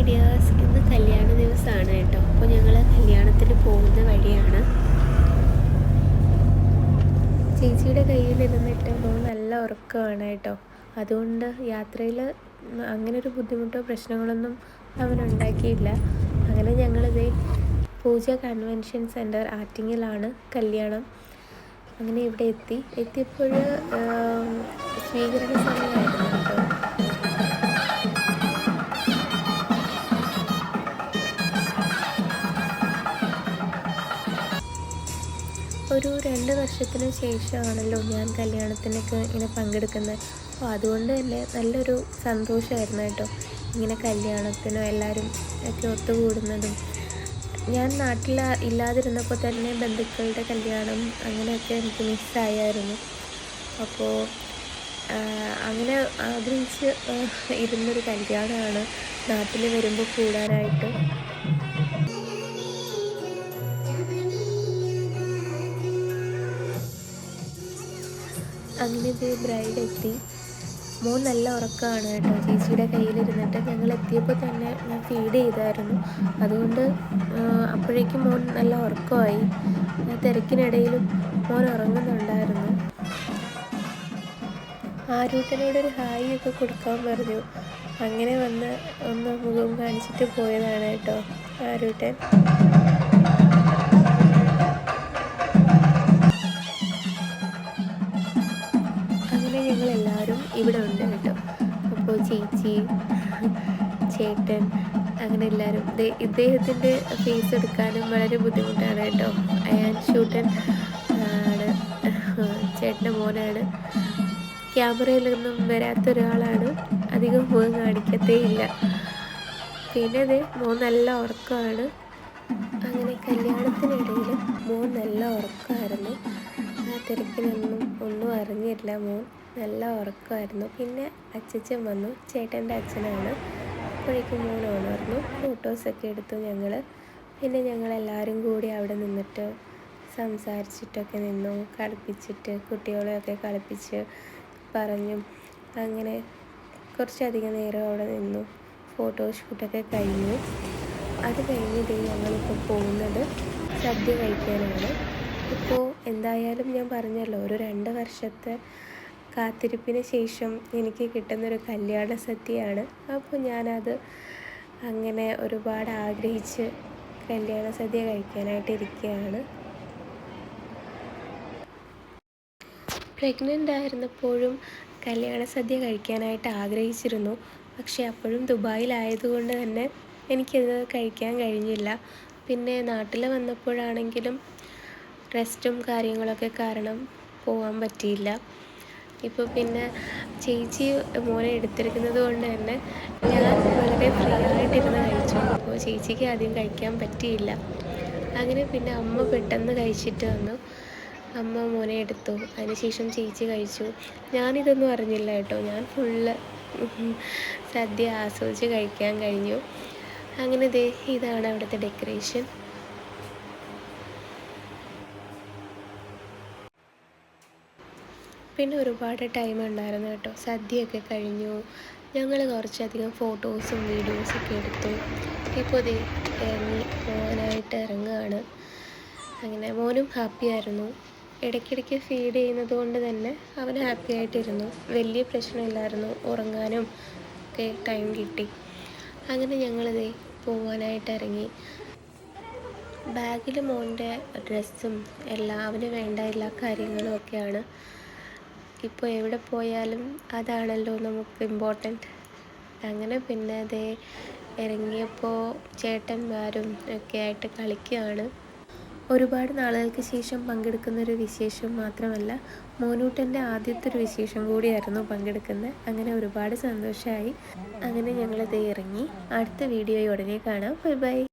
Hi dears ഇന്ന് കല്യാണ ദിവസമാണ് കേട്ടോ. അപ്പോൾ ഞങ്ങൾ കല്യാണത്തിന് പോകുന്ന വഴിയാണ്. ചേച്ചിയുടെ കയ്യിൽ ഇരുന്നിട്ട് നല്ല ഉറക്കമാണ് കേട്ടോ. അതുകൊണ്ട് യാത്രയിൽ അങ്ങനെ ഒരു ബുദ്ധിമുട്ടോ പ്രശ്നങ്ങളൊന്നും അവനുണ്ടാക്കിയില്ല അങ്ങനെ ഞങ്ങളിത് പൂജ കൺവെൻഷൻ സെന്റർ ആറ്റിങ്ങിലാണ് കല്യാണം അങ്ങനെ ഇവിടെ എത്തി. എത്തിയപ്പോൾ സ്വീകരണ സമയമായിരുന്നു. ഒരു രണ്ട് വർഷത്തിന് ശേഷമാണല്ലോ ഞാൻ കല്യാണത്തിനൊക്കെ ഇങ്ങനെ പങ്കെടുക്കുന്നത്. അപ്പോൾ അതുകൊണ്ട് തന്നെ നല്ലൊരു സന്തോഷമായിരുന്നു കേട്ടോ. ഇങ്ങനെ കല്യാണത്തിനും എല്ലാവരും ഒക്കെ ഒത്തുകൂടുന്നതും. ഞാൻ നാട്ടിൽ ഇല്ലാതിരുന്നപ്പോൾ തന്നെ ബന്ധുക്കളുടെ കല്യാണം അങ്ങനെയൊക്കെ എനിക്ക് മിസ്സായായിരുന്നു. അപ്പോൾ അങ്ങനെ ആഗ്രഹിച്ച് ഇരുന്നൊരു കല്യാണമാണ് നാട്ടിൽ വരുമ്പോൾ കൂടാനായിട്ട്. അങ്ങനെ ഇത് ബ്രൈഡ് എത്തി. മോൻ നല്ല ഉറക്കമാണ് കേട്ടോ. ചേച്ചിയുടെ കയ്യിലിരുന്നിട്ട് ഞങ്ങൾ എത്തിയപ്പോൾ തന്നെ ഞാൻ ഫീഡ് ചെയ്തായിരുന്നു. അതുകൊണ്ട് അപ്പോഴേക്കും മോൻ നല്ല ഉറക്കമായി. തിരക്കിനിടയിലും മോൻ ഉറങ്ങുന്നുണ്ടായിരുന്നു. ആരൂട്ടനോടൊരു ഹായ് ഒക്കെ കൊടുക്കാൻ പറഞ്ഞു. അങ്ങനെ വന്ന് ഒന്ന് മുഖം കാണിച്ചിട്ട് പോയതാണ് കേട്ടോ ആരൂട്ടൻ ഇവിടെ ഉണ്ട് കേട്ടോ. അപ്പോൾ ചേച്ചി ചേട്ടൻ അങ്ങനെ എല്ലാവരും. ഇദ്ദേഹത്തിന്റെ ഫേസ് എടുക്കാനും വളരെ ബുദ്ധിമുട്ടാണ് കേട്ടോ. അയാൻ ഷൂട്ടൻ ആണ്. ചേട്ടന്റെ മോനാണ്. ക്യാമറയിലൊന്നും വരാത്ത ഒരാളാണ്. അധികം മുഖം കാണിക്കത്തേ ഇല്ല. പിന്നെ അതെ മോൻ നല്ല ഉറക്കമാണ്. അങ്ങനെ കല്യാണത്തിനിടയിൽ മോൻ നല്ല ഉറക്കമായിരുന്നു. ആ തിരക്കിനൊന്നും ഒന്നും അറിഞ്ഞില്ല മോൻ. നല്ല ഉറക്കമായിരുന്നു. പിന്നെ അച്ചച്ചൻ വന്നു. ചേട്ടന്റെ അച്ഛനാണ്. അപ്പോഴേക്കും മോൻ ഉണർന്നു. ഫോട്ടോസൊക്കെ എടുത്തു ഞങ്ങൾ പിന്നെ ഞങ്ങൾ ഞങ്ങളെല്ലാവരും കൂടി അവിടെ നിന്നിട്ട് സംസാരിച്ചിട്ടൊക്കെ നിന്നു. കളിപ്പിച്ചിട്ട് കുട്ടികളെയൊക്കെ കളിപ്പിച്ച് പറഞ്ഞു. അങ്ങനെ കുറച്ചധികം നേരം അവിടെ നിന്നു. ഫോട്ടോഷൂട്ടൊക്കെ കഴിഞ്ഞു. അത് കഴിഞ്ഞിട്ട് ഞങ്ങളിപ്പോൾ പോകുന്നത് സദ്യ കഴിക്കാനാണ്. ഇപ്പോൾ എന്തായാലും ഞാൻ പറഞ്ഞല്ലോ ഒരു രണ്ട് വർഷത്തെ കാത്തിരിപ്പിന് ശേഷം എനിക്ക് കിട്ടുന്നൊരു കല്യാണ സദ്യയാണ്. അപ്പോൾ ഞാനത് അങ്ങനെ ഒരുപാട് ആഗ്രഹിച്ച് കല്യാണ സദ്യ കഴിക്കാനായിട്ട് ഇരിക്കുകയാണ്. പ്രഗ്നന്റ് ആയിരുന്നപ്പോഴും കല്യാണ സദ്യ കഴിക്കാനായിട്ട് ആഗ്രഹിച്ചിരുന്നു. പക്ഷേ അപ്പോഴും ദുബായിലായതുകൊണ്ട് തന്നെ എനിക്കത് കഴിക്കാൻ കഴിഞ്ഞില്ല. പിന്നെ നാട്ടിൽ വന്നപ്പോഴാണെങ്കിലും റെസ്റ്റും കാര്യങ്ങളൊക്കെ കാരണം പോകാൻ പറ്റിയില്ല. ഇപ്പോൾ പിന്നെ ചേച്ചി മോനെ എടുത്തിരിക്കുന്നത് കൊണ്ട് തന്നെ ഞാൻ വളരെ ഫ്രീ ആയിട്ടിരുന്ന് കഴിച്ചു. അപ്പോൾ ചേച്ചിക്ക് ആദ്യം കഴിക്കാൻ പറ്റിയില്ല. അങ്ങനെ പിന്നെ അമ്മ പെട്ടെന്ന് കഴിച്ചിട്ട് വന്നു. അമ്മ മോനെ എടുത്തു. അതിനുശേഷം ചേച്ചി കഴിച്ചു. ഞാനിതൊന്നും അറിഞ്ഞില്ല കേട്ടോ. ഞാൻ ഫുള്ള് സദ്യ ആസ്വദിച്ച് കഴിക്കാൻ കഴിഞ്ഞു. അങ്ങനെ ദേ ഇതാണ് അവിടുത്തെ ഡെക്കറേഷൻ പിന്നെ ഒരുപാട് ടൈം ഉണ്ടായിരുന്നു കേട്ടോ. സദ്യയൊക്കെ കഴിഞ്ഞു. ഞങ്ങൾ കുറച്ചധികം ഫോട്ടോസും വീഡിയോസൊക്കെ എടുത്തു. ഇപ്പോൾ ഇറങ്ങി പോകാനായിട്ട് ഇറങ്ങുകയാണ് അങ്ങനെ മോനും ഹാപ്പി ആയിരുന്നു. ഇടയ്ക്കിടയ്ക്ക് ഫീഡ് ചെയ്യുന്നത് കൊണ്ട് തന്നെ അവൻ ഹാപ്പി ആയിട്ടിരുന്നു. വലിയ പ്രശ്നമില്ലായിരുന്നു. ഉറങ്ങാനും ഒക്കെ ടൈം കിട്ടി. അങ്ങനെ ഞങ്ങളിതേ പോകാനായിട്ട് ഇറങ്ങി. ബാഗിൽ മോന്റെ ഡ്രസ്സും എല്ലാം അവന് വേണ്ട എല്ലാ കാര്യങ്ങളും ഒക്കെയാണ്. ഇപ്പോൾ എവിടെ പോയാലും അതാണല്ലോ നമുക്ക് ഇമ്പോർട്ടന്റ് അങ്ങനെ പിന്നെ അതേ ഇറങ്ങിയപ്പോൾ ചേട്ടന്മാരും ഒക്കെ ആയിട്ട് കളിക്കുകയാണ്. ഒരുപാട് നാളുകൾക്ക് ശേഷം പങ്കെടുക്കുന്ന ഒരു വിശേഷം മാത്രമല്ല മോനൂട്ടന്റെ ആദ്യത്തെ ഒരു വിശേഷം കൂടിയായിരുന്നു പങ്കെടുക്കുന്നത്. അങ്ങനെ ഒരുപാട് സന്തോഷമായി അങ്ങനെ ഞങ്ങളിത് ഇറങ്ങി. അടുത്ത വീഡിയോ ഉടനെ കാണാം. Bye bye.